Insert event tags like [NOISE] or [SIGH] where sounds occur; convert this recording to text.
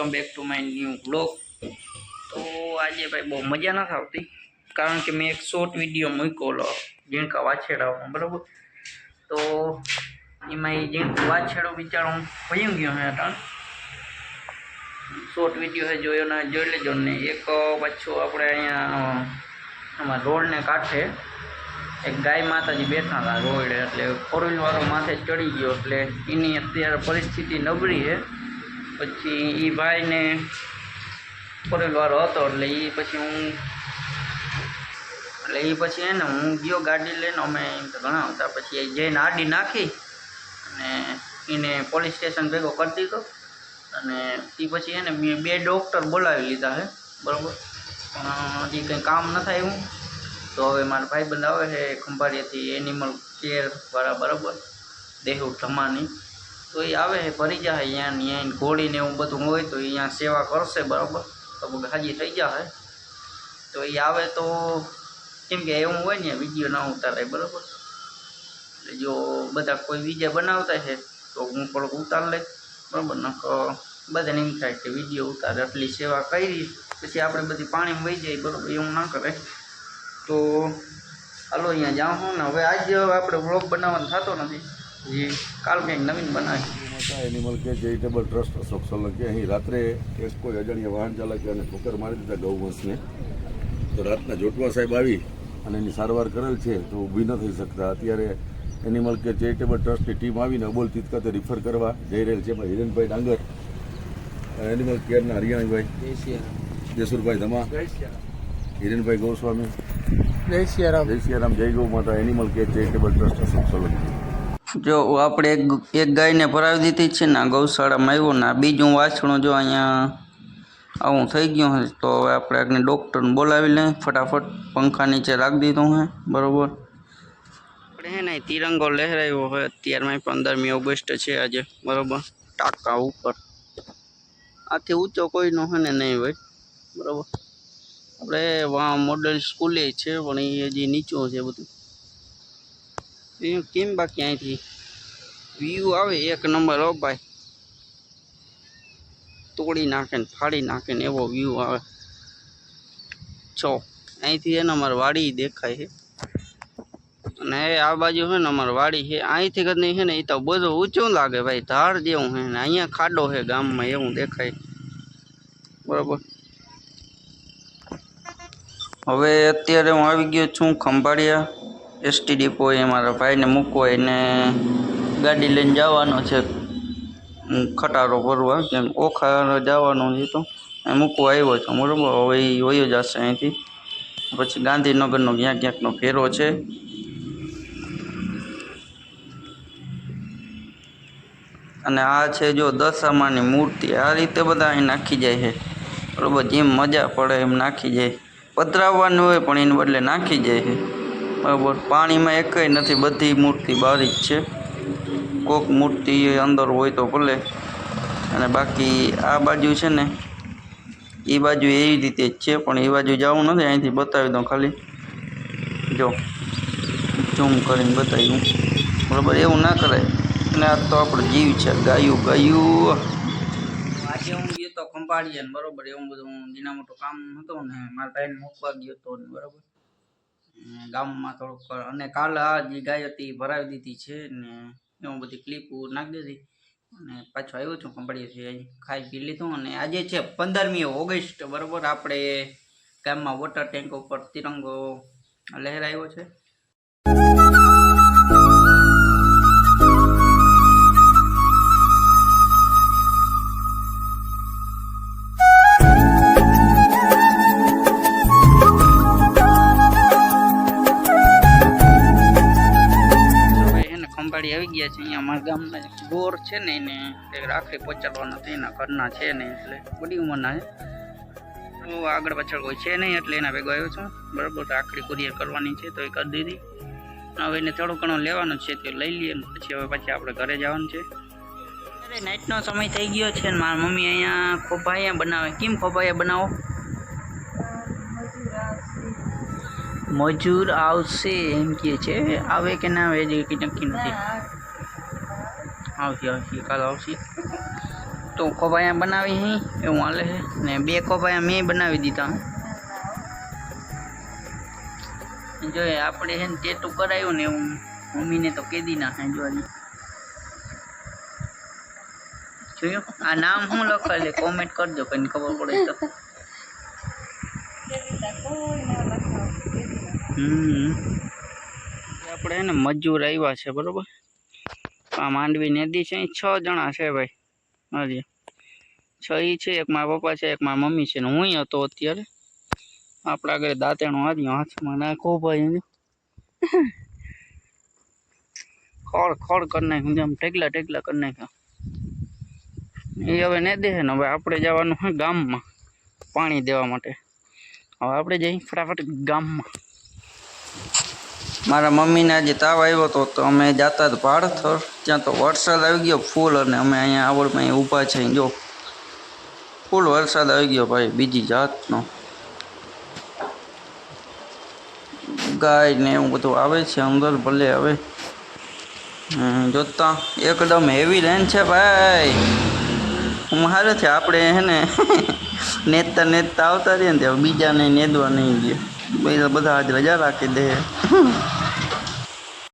Welcome back to my new blog તો આજે ભાઈ બહુ મજા નથી આવતી, કારણ કે મેં એક શોર્ટ વીડિયો મૂક્યો ઝીણકા વાછેડાઓનો બરાબર? તો એમાં એ ઝીણકું વાછેડો બિચારો ભયું ગયો હે અટાણ શોર્ટ વીડિયો હે, જોયો ને, જોઈ લેજો ને, એક પાછું આપણે અહીંયા, આમાં રોડને કાંઠે એક ગાય માતાજી બેઠા હતા, રોડ, એટલે ફોર વાળો માથે ચડી ગયો, એટલે એની અત્યારે પરિસ્થિતિ નબળી છે. પછી એ ભાઈને ફોર હતો, એટલે એ પછી હું એટલે એ પછી એને હું ગયો ગાડી લઈને, અમે એમ તો ઘણા હતા પછી એ જઈને આડી નાખી અને એને પોલીસ સ્ટેશન ભેગો કરી દીધો. અને એ પછી એને બે ડૉક્ટર બોલાવી લીધા છે બરાબર? પણ હજી કંઈ કામ ન થાય હું તો હવે મારા ભાઈબંધ આવે છે ખંભાળિયાથી એનિમલ કેર વાળા, બરાબર? દેહુ ધમાની. તો એ આવે છે ભરી જાય અહીંયા અહીંયા ઘોડીને એવું બધું હોય તો અહીંયા સેવા કરશે, બરાબર? તો હાજી થઈ જાય તો એ આવે તો, કેમ કે એવું હોય ને, વીડિયો ના ઉતારે બરાબર? એટલે જો બધા કોઈ બીજા બનાવતા છે તો હું થોડુંક ઉતાર લઈશ, બરાબર? નકર બધાને એમ થાય કે વીડિયો ઉતારે, આટલી સેવા કરી, પછી આપણે બધી પાણીમાં વહી જાય, બરાબર? એવું ના કરે તો હાલો, અહીંયા જાઉં ને, હવે આજ આપણે વ્લોગ બનાવવાનો થતો નથી. જે કાલ કંઈક નવીન બનાવી એનિમલ કે ચેરિટેબલ ટ્રસ્ટ અશોક સોલંકી અહીં રાત્રે એક કોઈ અજાણ્યા વાહન ચાલકે અને ઠોકર મારી દીધા ગૌવંશને તો રાતના જોટવા સાહેબ આવી અને એની સારવાર કરેલ છે તો ઊભી ન થઈ શકતા. અત્યારે એનિમલ કે ચેરિટેબલ ટ્રસ્ટની ટીમ આવીને અબોલ તિતકાતે રિફર કરવા જઈ રહેલ છે. એમાં હિરેનભાઈ ડાંગર એનિમલ કેરના હરિયાણીભાઈ જસુરભાઈ ધમા હિરેનભાઈ ગોસ્વામી જય સિયારામ. જય સિયારામ જય ગૌ માતા animal care charitable trust Ashok Solanki જો આપણે એક એક ગાયને ભરાવી દીધી છે ને ગૌશાળામાં આવ્યો ને બીજું વાછણું જો અહીંયા આવું થઈ ગયું હોય તો હવે આપણે આગને ડૉક્ટરને બોલાવી લઈએ. ફટાફટ પંખા નીચે રાખી દીધું હે, બરાબર? આપણે હે ને તિરંગો લહેરાયો હોય અત્યારમાં પંદરમી ઓગસ્ટ છે આજે, બરાબર? ટાંકા ઉપર. આથી ઊંચો કોઈનો હે ને નહીં હોય, બરાબર? આપણે વા મોડલ સ્કૂલે છે, પણ એ હજી નીચું છે બધું. એ કેમ બાકી અહીંથી. વ્યૂ આવે, એક નંબર હો ભાઈ. તોડી નાખે ને ફાડી નાખે ને એવો વ્યૂ આવે. છો અહીંથી છે ને અમારે વાડી દેખાય છે. અને એ આ બાજુ છે ને અમારે વાડી છે. અહીંથી કદ નહીં છે ને એ તો બધું ઊંચું લાગે ભાઈ, ધાર જેવું છે ને, અહીંયા ખાડો છે ગામમાં, એવું દેખાય. બરાબર. હવે અત્યારે હું આવી ગયો છું ખંભાળિયા. એસટી ડિપો એ મારા ભાઈને મૂકવો એને ગાડી લઈને જવાનો છે. ખટારો ભરવા, કેમ ઓખા જવાનો છે તો એ મૂકવા આવ્યો છું, બરાબર? હવે એ વયો જશે અહીંથી. પછી ગાંધીનગરનો ક્યાંક ક્યાંકનો ફેરો છે. અને આ છે જો દશામાની મૂર્તિ, આ રીતે બધા અહીં નાખી જાય છે. બરાબર? જેમ મજા પડે એમ નાખી જાય. પધરાવવાનું હોય પણ એને બદલે નાખી જાય છે. બરાબર. પાણીમાં એકય નથી, બધી મૂર્તિ બારી જ છે. કોક મૂર્તિ અંદર હોય તો ભલે. અને બાકી આ બાજુ છે ને એ બાજુ એવી રીતે જ છે, પણ એ બાજુ જવું નથી, અહીંથી બતાવી દઉં ખાલી. જો, ઝૂમ કરીને બતાવી દઉં. બરાબર, એવું ના કરાય. અને આ તો આપણો જીવ છે, ગાયું ગાયું. આજે હું ગયો તો ને બરોબર, એવું બધું જીના મોટું કામ હતું ને, મારા ભાઈને મૂકવા ગયો હતો બરોબર. ગામમાં થોડુંક અને કાલ આ જે ગાય હતી ભરાવી દીધી છે ને એવું બધી ક્લિપ નાખી દીધી. અને પાછો આવ્યો છું ખંભાળીએથી અહીં. ખાઈ પી લીધું અને આજે છે પંદરમી ઓગસ્ટ, બરોબર? આપણે ગામમાં વોટર ટેન્ક ઉપર તિરંગો લહેરાયો છે. એને આવી ગયા છે અહીંયા અમારા ગામના ગોર છે ને એને એક રાખડી પહોંચાડવાના તો એના ઘરના છે ને એટલે બધી ઉંમરના છે. તો આગળ પાછળ કોઈ છે નહીં એટલે એના ભેગો આવ્યો છું. બરાબર, રાખડી કુરિયર કરવાની છે તો એ કરી દીધી. હવે એને થોડું ઘણું લેવાનું છે તે લઈ લઈએ પછી હવે પછી આપણે ઘરે જવાનું છે. અરે નાઇટનો સમય થઈ ગયો છે ને મારા મમ્મી અહીંયા ખોભાયા બનાવે. કેમ ખોભાયા બનાવો? મજૂર આવશે એમ કે છે. આવે કે ના આવે એ નક્કી નથી. આવશે આવશે, કાલ આવશે. તો ખોભાયા બનાવી હી, એવું હાલે છે ને બે ખોભાયા મેં બનાવી દીધા. જો આપણે છે ને ટેટુ કરાયું ને એવું. મમ્મીને તો કેદી નાખે જોવાની જોયું? આ નામ હું લખાયેલું કોમેન્ટ કરજો કઈને ખબર પડે તો. [LAUGHS] આપણે એને મજૂર આવ્યા છે, બરોબર? આ માંડવી નદી છે, અહીં છ જણા છે ભાઈ. હાજી. છ ઈ છે, એક મારા પપ્પા છે, એક મારા મમ્મી છે ને હું હતો અત્યારે. આપણા આગળ દાંતેણો આવ્યું હાથમાં નાખો ભાઈ ખોળ ખોળ કરી નાખ્યું જેમ ટેકલા ટેકલા કરી નાખ્યા. એ હવે ને દે ને, હવે આપણે જવાનું હોય ગામમાં, પાણી દેવા માટે. હવે આપણે જઈ ફટાફટ ગામમાં. મારા મમ્મીને આજે તાવ આવ્યો હતો તો અમે જતા હતા ભાડથર ત્યાં તો વરસાદ આવી ગયો ફૂલ અને અમે અહીંયા આવડમાં અહીં ઊભા છે. જો ફૂલ વરસાદ આવી ગયો ભાઈ બીજી જાતનો. ગાય ને એવું બધું આવે છે અંદર ભલે હવે. હમ, જોતા એકદમ હેવી રેન છે ભાઈ. હું હારે છે આપણે હે ને [LAUGHS] નેતા નેતા આવતા રહીએ ને ત્યાં બીજાને નેદવા નહીં દે બધા બધા આજ રજા રાખી દે. [LAUGHS]